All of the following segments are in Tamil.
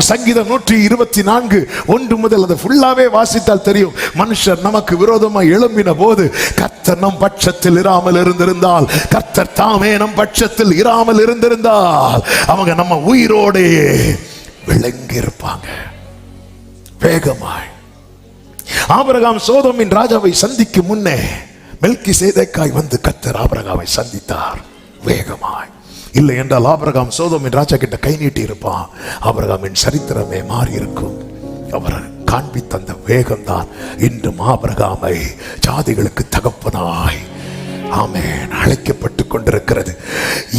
சங்கீதம் நூற்றி இருபத்தி நான்கு. ஒன்று முதல் அதை ஃபுல்லாவே வாசித்தால் தெரியும். மனுஷர் நமக்கு விரோதமாக எழும்பின போது கர்த்தர் நம் பட்சத்தில் இராமல் இருந்திருந்தால் கர்த்தர் தாமே நம் பட்சத்தில் இராமல் இருந்திருந்தால் அவங்க நம்ம உயிரோடே விளங்கி இருப்பாங்க வேகமாய். ஆபரகாம் சோதமின் ராஜாவை சந்திக்கும் முன்னே மெல்கி சேதைக்காய் வந்து கத்தர் ஆபரகாவை சந்தித்தார். வேகமாய். இல்லை என்றால் ஆபிரகாம் சோதோமின் ராஜா கிட்ட கை நீட்டி இருப்பான். ஆபிரகாமின் சரித்திரமே மாறி இருக்கும். அவர் காண்பித்த அந்த வேகம்தான் இன்று ஆபிரகாமை ஜாதிகளுக்கு தகப்பனாய் ஆமேன் அழைக்கப்பட்டு கொண்டிருக்கிறது.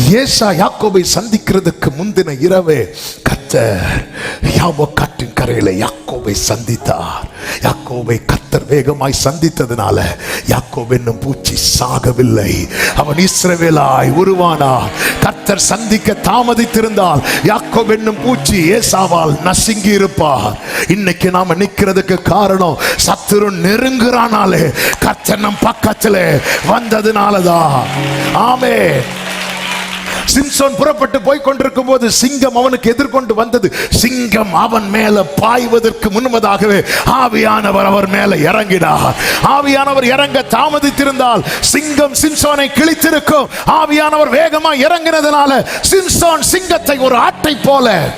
ஏசா யாக்கோபை சந்திக்கிறதுக்கு முந்தின இரவே கத்தர் யாவோ காற்றின் கரையில யாக்கோபை சந்தித்தார். யாக்கோபை கத்தர் வேகமாய் சந்தித்ததுனால யாக்கோப் என்னும் பூச்சி சாகவில்லை. அவன் இஸ்ரவேலாய் உருவானா. கத்தர் சந்திக்க தாமதித்திருந்தால் யாக்கோப் என்னும் பூச்சி ஏசாவால் நசுங்கி இருப்பார் இன்னைக்கு நாம நிக்கிறதுக்கு காரணம் சத்துரு நெருங்குறானாலே கத்தர் நம் பக்கத்துல வந்ததுனாலதான். ஆமே சிம்சோன் புறப்பட்டு போய் கொண்டிருக்கும் போது சிங்கம் அவனுக்கு எதிர்கொண்டு வந்தது. சிங்கம் அவன் மேல பாய்வதற்கு முன்பதாகவே ஆவியானவர் அவர் மேல இறங்கினார் ஆவியானவர் இறங்க தாமதித்திருந்தால் சிங்கம் சிம்சோனை கிழித்திருக்கும். ஆவியானவர் வேகமா இறங்கினதுனால சிம்சோன் சிங்கத்தை ஒரு ஆட்டை போல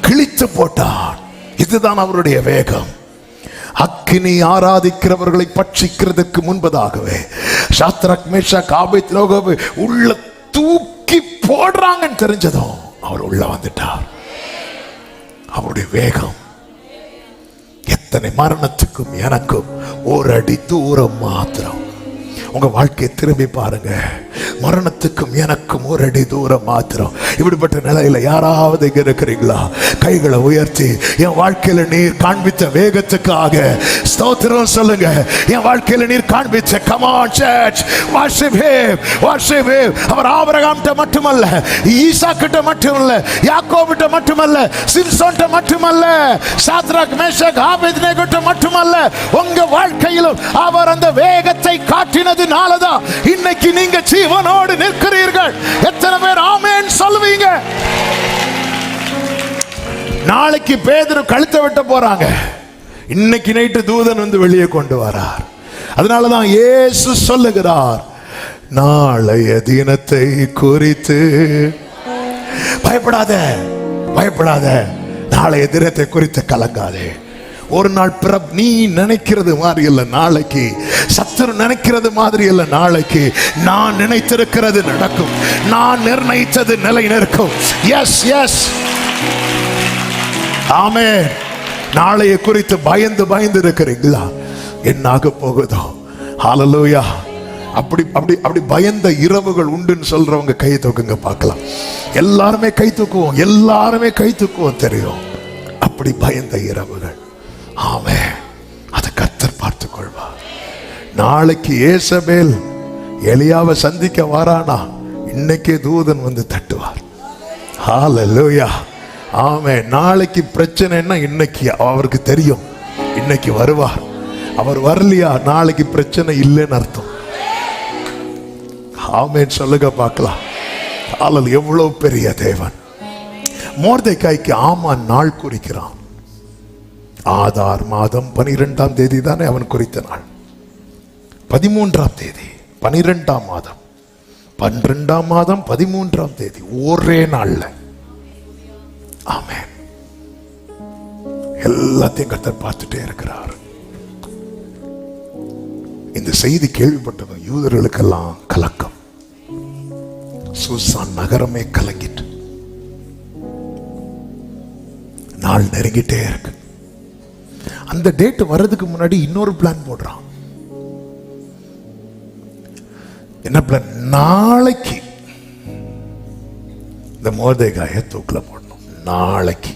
கிழித்து போட்டார் இதுதான் அவருடைய வேகம். அக்கினி ஆராதிக்கிறவர்களை பட்சிக்கிறதுக்கு முன்பதாகவே. சாத்ரக் மேஷாக் ஆபேத்நேகோவை உள்ள தூ போடுறாங்கன்னு தெரிஞ்சதும் அவர் உள்ள வந்துட்டார். அவருடைய வேகம் எத்தனை மரணத்துக்கும் எனக்கும் ஒரு அடி தூரம் மாத்திரம். உங்க வாழ்க்கையை திரும்பி பாருங்க. மரணத்துக்கும் எனக்கும் ஒரு அடி தூரம் மாத்திரம். இப்படிப்பட்ட நிலையில யாராவது இங்க இருக்கிறீங்களா? கைகளை உயர்த்தி என் வாழ்க்கையில நீர் காண்பித்த வேகத்துக்காக ஸ்தோத்திரம் சொல்லுங்க. என் வாழ்க்கையில நீர் காண்பிச்ச கமான் சர்ச் worship him அவர் ஆபிரகாம்கிட்ட மட்டுமல்ல ஈசா கிட்ட மட்டுமல்ல யாக்கோபிட்ட மட்டுமல்ல சிம்சோன்ட்ட மட்டுமல்ல சாத்ராக் மேஷக் ஆபேத்நேகோட்ட மட்டுமல்ல உங்க வாழ்க்கையிலும் அவர் அந்த வேகத்தை காட்டினது காட்டினதுனாலதான் இன்னைக்கு நீங்க ஜீவனோடு நிற்கிறீர்கள். எத்தனை பேர் ஆமேன் சொல்லுவீங்க நாளைக்கு பேதுரு கழுத்தை வெட்ட போறாங்க. இன்னைக்கு நைட்டு தூதன் வந்து வெளியே கொண்டு வரார். அதனாலதான் இயேசு சொல்லுகிறார் நாளைய தினத்தை குறித்து. பயப்படாத பயப்படாத. நாளைய தினத்தை குறித்து கலங்காதே. ஒரு நாள் பிறப் நீ நினைக்கிறது மாதிரி இல்ல நாளைக்கு. சத்துரு நினைக்கிறது மாதிரி இல்ல நாளைக்கு. நான் நினைத்திருக்கிறது நடக்கும். நான் நிர்ணயித்தது நிலை நிற்கும். எஸ் எஸ் ஆமே நாளைய குறித்து பயந்து பயந்து இருக்கிறீங்களா? என்ன ஆக போகுதோ? ஹாலலூயா அப்படி அப்படி அப்படி பயந்த இரவுகள் உண்டுன்னு சொல்றவங்க கை தூக்குங்க பார்க்கலாம். எல்லாருமே கை தூக்குவோம். எல்லாருமே கை தூக்குவோம் தெரியும். அப்படி பயந்த இரவுகள். ஆமே அதை கத்தர் பார்த்து கொள்வார் நாளைக்கு ஏசபேல் எலியாவை சந்திக்க வாரானா இன்னைக்கே தூதன் வந்து தட்டுவார். ஹாலலூயா ஆமே நாளைக்கு பிரச்சனைன்னா இன்னைக்கு அவருக்கு தெரியும். இன்னைக்கு வருவார். அவர் வரலையா? நாளைக்கு பிரச்சனை இல்லைன்னு அர்த்தம். ஆமேன். சொல்லுங்க பார்க்கலாம். ஆளல் எவ்வளவு பெரிய தேவன். மோர்தைக்காய்க்கு ஆமான் நாள் குறிக்கிறான். ஆதார் மாதம் பனிரெண்டாம் தேதி தானே அவன் குறித்த நாள். பதிமூன்றாம் தேதி பனிரெண்டாம் மாதம். பன்னிரெண்டாம் மாதம் பதிமூன்றாம் தேதி ஒரே நாள்ல. ஆமே எல்லாத்தையும் கத்தர் பார்த்துட்டே இருக்கிறார். இந்த செய்தி கேள்விப்பட்டதும் யூதர்களுக்கெல்லாம் கலக்கம். சூசான் நகரமே கலங்கிட்டு. நாள் நெருங்கிட்டே இருக்கு. அந்த டேட் வர்றதுக்கு முன்னாடி இன்னொரு பிளான் போடுறான். என்ன பிளான் நாளைக்கு. இந்த மோதேகாய தூக்கில் போடணும். நாளைக்கு.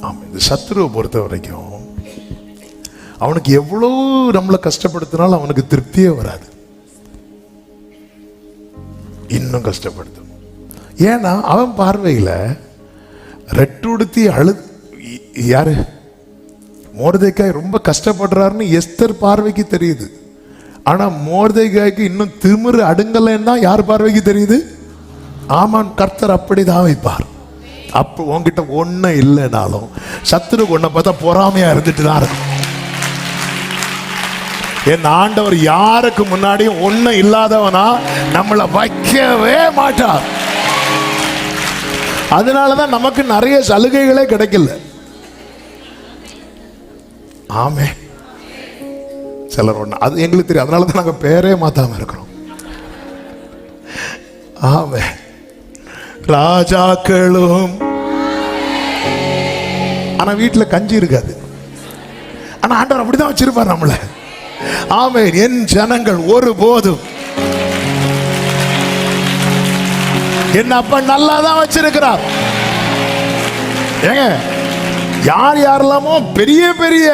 ஆமாம் இந்த சத்ருவை பொறுத்த வரைக்கும் அவனுக்கு எவ்வளவு நம்மளை கஷ்டப்படுத்தினாலும் அவனுக்கு திருப்தியே வராது. இன்னும் கஷ்டப்படுத்தும் ஏன்னா அவன் பார்வையில ரெட்டுடுத்தி அழு யாரு? மோர்தேக்காய் ரொம்ப கஷ்டப்படுறாருன்னு எஸ்தர் பார்வைக்கு தெரியுது. ஆனால் மோர்தேக்காய்க்கு இன்னும் திமிரு அடுங்கலைன்னு தான் யார் பார்வைக்கு தெரியுது? ஆமான் கர்த்தர் அப்படிதான் வைப்பார். அப்போ உன்கிட்ட ஒன்றும் இல்லைனாலும் சத்துருக்கு ஒன்றை பார்த்தா பொறாமையாக இருந்துட்டு தான் இருக்கும் என் ஆண்டவர் யாருக்கு முன்னாடியும் ஒன்றும் இல்லாதவனா நம்மளை வைக்கவே மாட்டார். அதனால தான் நமக்கு நிறைய சலுகைகளே கிடைக்கல. ஆமே சிலர் ஒன்று அது எங்களுக்கு தெரியும். அதனால தான் நாங்கள் பேரே மாத்தாம இருக்கிறோம். ஆமே ராஜாக்களும். ஆனால் வீட்டில் கஞ்சி இருக்காது. ஆனால் ஆண்டவர் அப்படிதான் வச்சிருப்பார் நம்மளை. ஆமே என் ஜனங்கள் ஒரு போதும் என் அப்பா நல்லா தான் வச்சிருக்கிறார். ஏங்க யார் யாரெல்லாமோ பெரிய பெரிய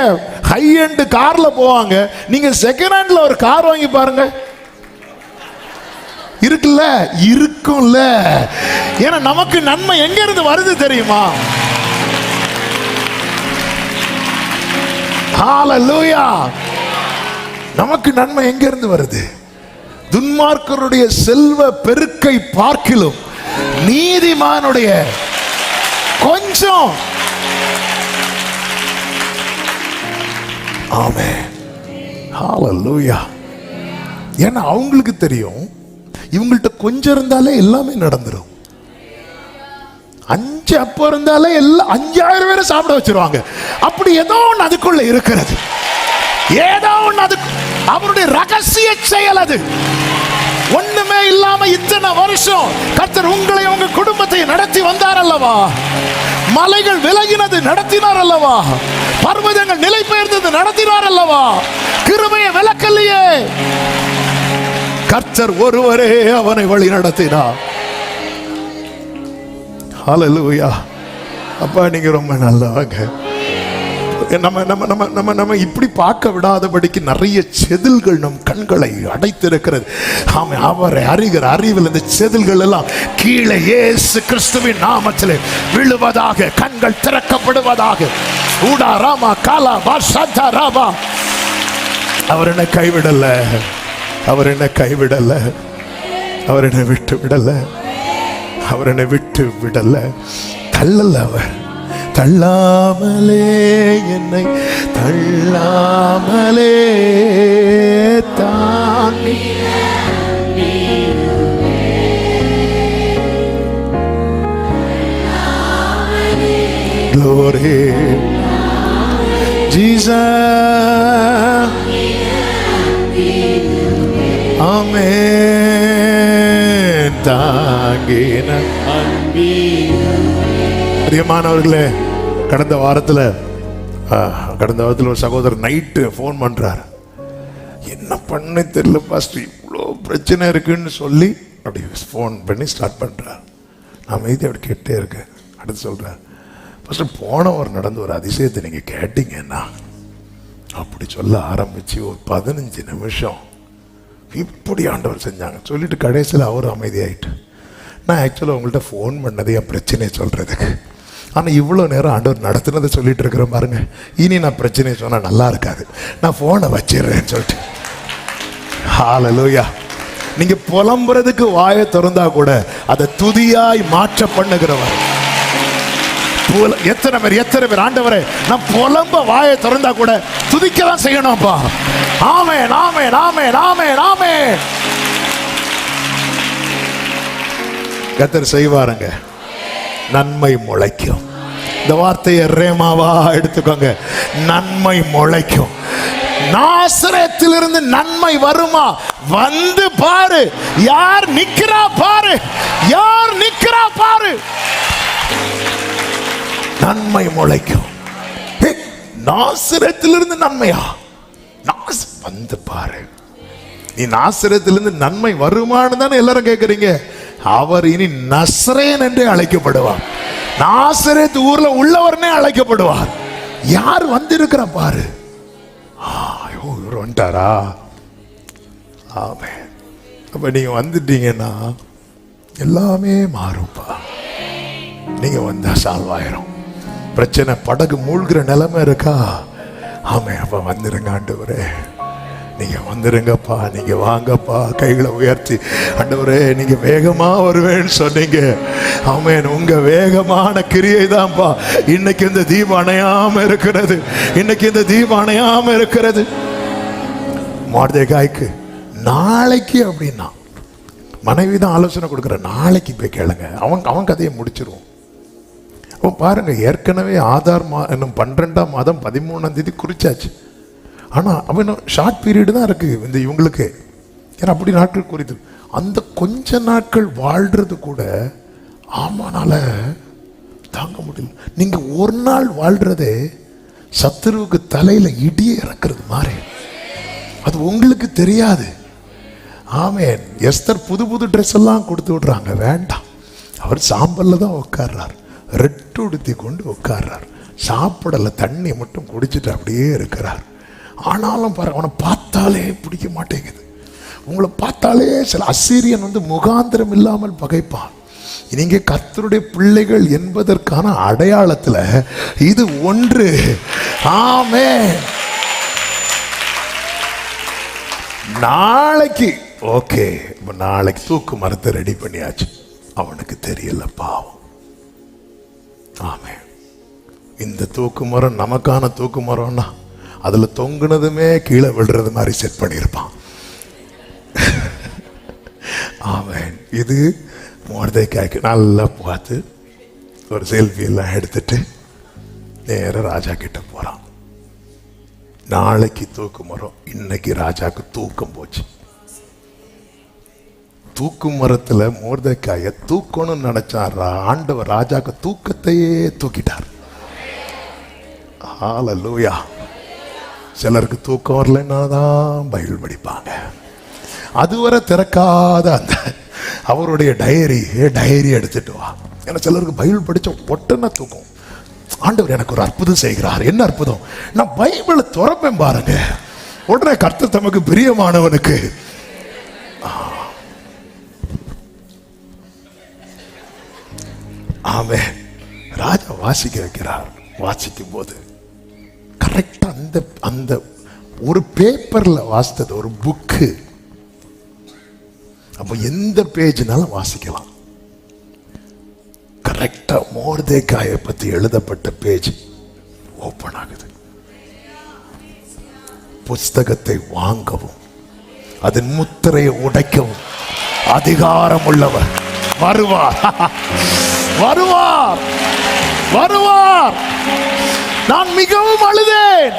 ஹை எண்ட் கார்ல போவாங்க. நீங்க செகண்ட் ஹேண்ட்ல ஒரு கார் வாங்கி பாருங்க. இருக்குல்ல? இருக்கும்ல. ஏன்னா நமக்கு நன்மை எங்க இருந்து வருது தெரியுமா? ஹalleluya நமக்கு நன்மை எங்க இருந்து வருது? துன்மார்க்கருடைய செல்வ பெருக்கை பார்க்கிலும் நீதிமானுடைய கொஞ்சம். ஆமே ஏன்னா அவங்களுக்கு தெரியும் இவங்கள்ட்ட கொஞ்சம் இருந்தாலே எல்லாமே நடந்துரும். அஞ்சு அப்போ இருந்தாலே எல்லாம் அஞ்சாயிரம் பேரை சாப்பிட வச்சிருவாங்க. அப்படி ஏதோ ஒன்று அதுக்குள்ள இருக்கிறது. ஏதோ ஒன்று அது அவருடைய ரகசிய செயல் அது. இல்லாம இத்தனை வருஷம் கர்த்தர் உங்களை உங்க குடும்பத்தை நடத்தி வந்தார் அல்லவா? மலைகள் விலகினது நடத்தினார் அல்லவா? பர்வதங்கள் நிலை பெயர்ந்தது நடத்தினார் அல்லவா? கிருமையை விளக்கலையே. கர்த்தர் ஒருவரே அவனை வழி நடத்தினார். ஹalleluya அப்பா நீங்க ரொம்ப நல்லவங்க. நம்ம நம்ம நம்ம நம்ம நம்ம இப்படி பார்க்க விடாதபடிக்கு நிறைய செதில்கள் நம் கண்களை அடைத்திருக்கிறது. ஆமை அவரை அறிகிற அறிவில் இந்த செதில்கள் எல்லாம் கீழே இயேசு கிறிஸ்துவின் நாமத்தில் விழுவதாக கண்கள் திறக்கப்படுவதாக. ஊடா ராமா காலா பாஷா ராமா அவர் என்ன கைவிடல. அவர் என்ன கைவிடல. அவர் என்னை விட்டு விடல. அவர் என்னை விட்டு விடல. தள்ளல அவர். தள்ளாமலே என்னை தள்ளாமலே தாங்கி. Glory. Jesus. Amen. தாங்கின பிரியமானவர்களே கடந்த வாரத்தில் கடந்த வாரத்தில் ஒரு சகோதரர் நைட்டு ஃபோன் பண்ணுறார் என்ன பண்ண தெரியல பாஸ்டர் இவ்வளோ பிரச்சனை இருக்குன்னு சொல்லி அப்படி ஃபோன் பண்ணி ஸ்டார்ட் பண்ணுறார் நான் மீதி அப்படி கேட்டே இருக்கேன் அடுத்து சொல்கிறார் ஃபஸ்ட்டு போனவர் நடந்த ஒரு அதிசயத்தை நீங்கள் கேட்டீங்கன்னா அப்படி சொல்ல ஆரம்பித்து ஒரு பதினஞ்சு நிமிஷம் இப்படி ஆண்டவர் செஞ்சாங்க. சொல்லிட்டு கடைசியில் அவர் அமைதியாயிட்டு நான் ஆக்சுவலாக உங்கள்கிட்ட ஃபோன் பண்ணது என் பிரச்சனையை சொல்கிறதுக்கு ஆனால் இவ்வளோ நேரம் ஆண்டவர் நடத்துனதை சொல்லிட்டு இருக்கிறேன் பாருங்க. இனி நான் பிரச்சனையை சொன்னால் நல்லா இருக்காது. நான் ஃபோனை வச்சிடுறேன்னு சொல்லிட்டு. ஹாலலூயா நீங்க புலம்புறதுக்கு வாயை திறந்தா கூட அதை துதியாய் மாற்ற பண்ணுகிறவர். புல- எத்தனை பேர் எத்தனை பேர் ஆண்டவரே நான் புலம்ப வாயை திறந்தா கூட துதிக்க தான் செய்யணும்ப்பா. ஆமே நாமே நாமே நாமே நாமே கத்தர் செய்வாருங்க. நன்மை முளைக்கும். இந்த வார்த்தையை ரேமாவா எடுத்துக்கோங்க. நன்மை முளைக்கும். நாசரத்திலிருந்து நன்மை வருமா? வந்து பாரு. யார் நிக்கிறா பாரு. யார் நிக்கிறா பாரு. நன்மை முளைக்கும். ஹே, நாசரத்திலிருந்து நன்மையா? நாஸ் வந்து பாரு. நீ நாசரத்திலிருந்து நன்மை வருமானு தானே எல்லாரும் கேட்குறீங்க அவர் இனி நஸ்ரேன் என்றே அழைக்கப்படுவார். நாசரேத் ஊர்ல உள்ளவர்னே அழைக்கப்படுவார். யார் வந்திருக்கிற பாரு. ஆ, இவர் வந்துட்டாரா? ஆமே அப்ப நீங்க வந்துட்டீங்கன்னா எல்லாமே மாறும்ப்பா நீங்க வந்தா சால்வ் ஆயிரும் பிரச்சனை படகு மூழ்கிற நிலைமை இருக்கா? ஆமே அப்ப வந்துருங்க ஆண்டவரே. நீங்க வந்துருங்கப்பா நீங்க வாங்கப்பா கைகளை உயர்த்தி. அண்டவரே நீங்க வேகமா வருவேன்னு சொன்னீங்க. ஆமேன். உங்க வேகமான கிரியை தான்ப்பா இன்னைக்கு இந்த தீபம் அணையாம இருக்கிறது. இன்னைக்கு இந்த தீபம் அணையாம இருக்கிறது. மார்தேகாய்க்கு நாளைக்கு அப்படின்னா மனைவி தான் ஆலோசனை கொடுக்குற நாளைக்கு போய் கேளுங்க. அவன் அவன் கதையை முடிச்சிருவோம். அப்போ பாருங்க ஏற்கனவே ஆதார் மா இன்னும் பன்னிரெண்டாம் மாதம் பதிமூணாம் தேதி குறிச்சாச்சு. ஆனால் அவன் ஷார்ட் பீரியடு தான் இருக்குது இந்த இவங்களுக்கு. ஏன்னா அப்படி நாட்கள் குறித்து. அந்த கொஞ்ச நாட்கள் வாழ்கிறது கூட ஆமானால தாங்க முடியல. நீங்கள் ஒரு நாள் வாழ்கிறதே சத்துருவுக்கு தலையில் இடியே இறக்குறது மாதிரி. அது உங்களுக்கு தெரியாது. ஆமேன். எஸ்தர் புது புது ட்ரெஸ் எல்லாம் கொடுத்து விடுறாங்க. வேண்டாம். அவர் சாம்பலில் தான் உட்கார்றார். ரெட்டு உடுத்தி கொண்டு உட்கார்றார். சாப்பிடல தண்ணி மட்டும் குடிச்சிட்டு அப்படியே இருக்கிறார். ஆனாலும் பாரு அவனை பார்த்தாலே பிடிக்க மாட்டேங்குது. உங்களை பார்த்தாலே சில அசீரியன் வந்து முகாந்திரம் இல்லாமல் பகைப்பான். நீங்க கத்தருடைய பிள்ளைகள் என்பதற்கான அடையாளத்துல இது ஒன்று. ஆமே நாளைக்கு ஓகே இப்ப நாளைக்கு தூக்கு மரத்தை ரெடி பண்ணியாச்சு. அவனுக்கு தெரியல பாவம். ஆமே இந்த தூக்கு மரம் நமக்கான தூக்கு மரம்னா அதில் தொங்குனதுமே கீழே விழுறது மாதிரி செட் பண்ணியிருப்பான். ஆமென். இது மோர்தைக்காய்க்கு நல்லா பார்த்து ஒரு செல்ஃபி எல்லாம் எடுத்துட்டு நேராக ராஜா கிட்ட போறான். நாளைக்கு தூக்கு மரம் இன்னைக்கு ராஜாவுக்கு தூக்கம் போச்சு. தூக்கு மரத்தில் மோர்தக்காய தூக்கணும்னு நினைச்சான் ஆண்டவர் ராஜாக்கு தூக்கத்தையே தூக்கிட்டார். லூயா சிலருக்கு தூக்கம் வரலன்னா தான் பைபிள் படிப்பாங்க அதுவரை திறக்காத அந்த அவருடைய டைரி டைரி எடுத்துட்டு வா. ஏன்னா சிலருக்கு பைபிள் படித்த ஒட்டன தூக்கம். ஆண்டவர் எனக்கு ஒரு அற்புதம் செய்கிறார். என்ன அற்புதம்? நான் பைபிளை துறப்பேன் பாருங்க. உடனே கர்த்தர் தமக்கு பிரியமானவனுக்கு. ஆமே ராஜா வாசிக்க வைக்கிறார். வாசிக்கும் போது கரெக்டாக அந்த அந்த ஒரு பேப்பரில் வாசித்தது ஒரு புக்கு அப்போ எந்த பேஜ்னாலும் வாசிக்கலாம். கரெக்டா மோர்தேக்காயை பற்றி எழுதப்பட்ட பேஜ் ஓப்பன் ஆகுது. புஸ்தகத்தை வாங்கவும் அதன் முத்திரையை உடைக்கவும் அதிகாரம் உள்ளவர் வருவார். வருவார்! வருவார்! நான் மிகவும் அழுதேன்.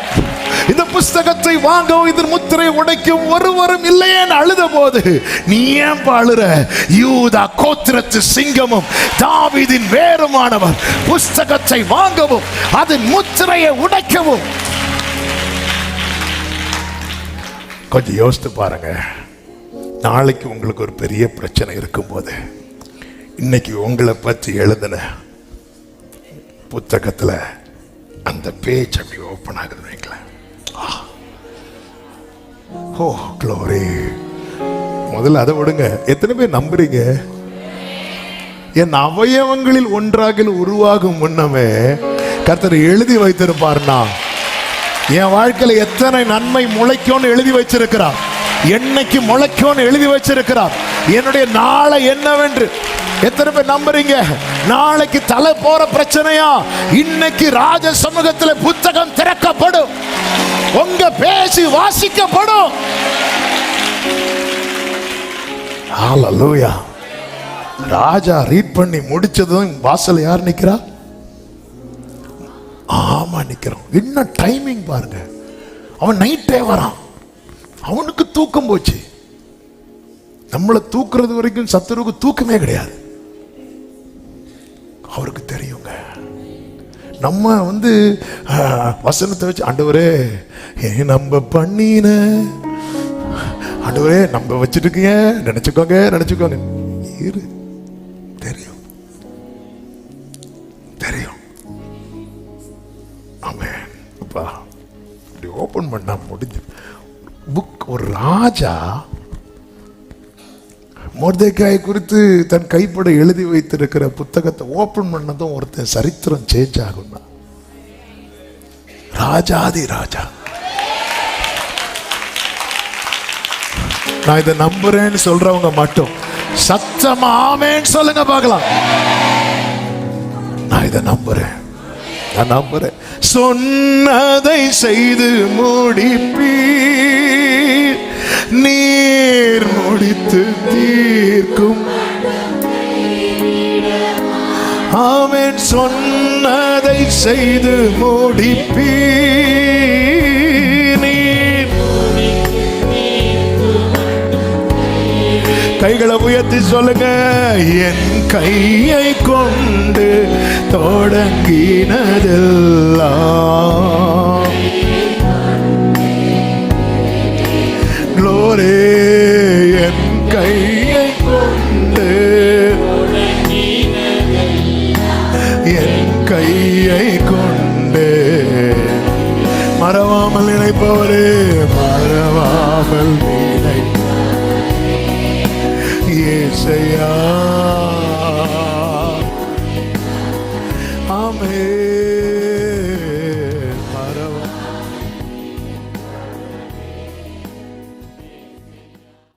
இந்த புஸ்தகத்தை வாங்கவும் இதன் முத்திரை உடைக்கும் ஒருவரும் இல்லையேன்னு அழுத போது நீ ஏன் அழுற யூதா கோத்திரத்து சிங்கமும் தாவிதின் வேறுமானவர். புஸ்தகத்தை வாங்கவும் அதன் முத்திரையை உடைக்கவும். கொஞ்சம் யோசித்து பாருங்க. நாளைக்கு உங்களுக்கு ஒரு பெரிய பிரச்சனை இருக்கும்போது இன்னைக்கு உங்களை பற்றி எழுதின புத்தகத்துல அந்த பேஜ் அப்படி ஓப்பன் ஆகுது வைங்களேன். ஓ க்ளோரி முதல்ல அதை விடுங்க. எத்தனை பேர் நம்புறீங்க? என் அவயவங்களில் ஒன்றாக உருவாகும் முன்னமே கர்த்தர் எழுதி வைத்திருப்பார்னா. என் வாழ்க்கையில எத்தனை நன்மை முளைக்கும்னு எழுதி வச்சிருக்கிறார். என்னைக்கு முளைக்கும்னு எழுதி வச்சிருக்கிறார். என்னுடைய நாளை என்னவென்று? எத்தனை பேர் நம்புறீங்க? நாளைக்கு தலை போற பிரச்சனையா? இன்னைக்கு ராஜ சமூகத்தில் புத்தகம் திறக்கப்படும். உங்க பேசி வாசிக்கப்படும். ராஜா ரீட் பண்ணி முடிச்சதும் வாசல் யார் நிக்கிறா? ஆமா நிக்கிறோம். என்ன டைமிங் பாருங்க. அவன் நைட்டே வரான். அவனுக்கு தூக்கம் போச்சு. நம்மளை தூக்குறது வரைக்கும் சத்துருவுக்கு தூக்கமே கிடையாது. அவருக்கு தெரியுங்க. நம்ம வந்து வசனத்தை வச்சு ஆண்டவரே ஏன் நம்ம பண்ணின ஆண்டவரே நம்ம வச்சுட்டு நினைச்சுக்கோங்க நினைச்சுக்கோங்க. இரு. தெரியும். தெரியும். ஆமென். அப்பா. இப்படி ஓபன் பண்ணா முடிஞ்சு. புக் ஒரு ராஜா மோர்தேக்காய் குறித்து தன் கைப்பட எழுதி வைத்திருக்கிற புத்தகத்தை ஓப்பன் பண்ணதும் ஒருத்தன் சரித்திரம் சேஞ்ச் ஆகும்னா ராஜாதி ராஜா. நான் இதை நம்புறேன்னு சொல்றவங்க மட்டும். சத்தமா ஆமேன்னு சொல்லுங்க பார்க்கலாம். நான் இதை நம்புறேன். நான் நம்புறேன். சொன்னதை செய்து முடிப்பீர். நீர் அனைத்து தீர்க்கும். ஆமென் சொன்னதை செய்து முடிப்பீர். கைகளை உயர்த்தி சொல்லுங்க என் கையை கொண்டு தொடங்கினதெல்லாம்.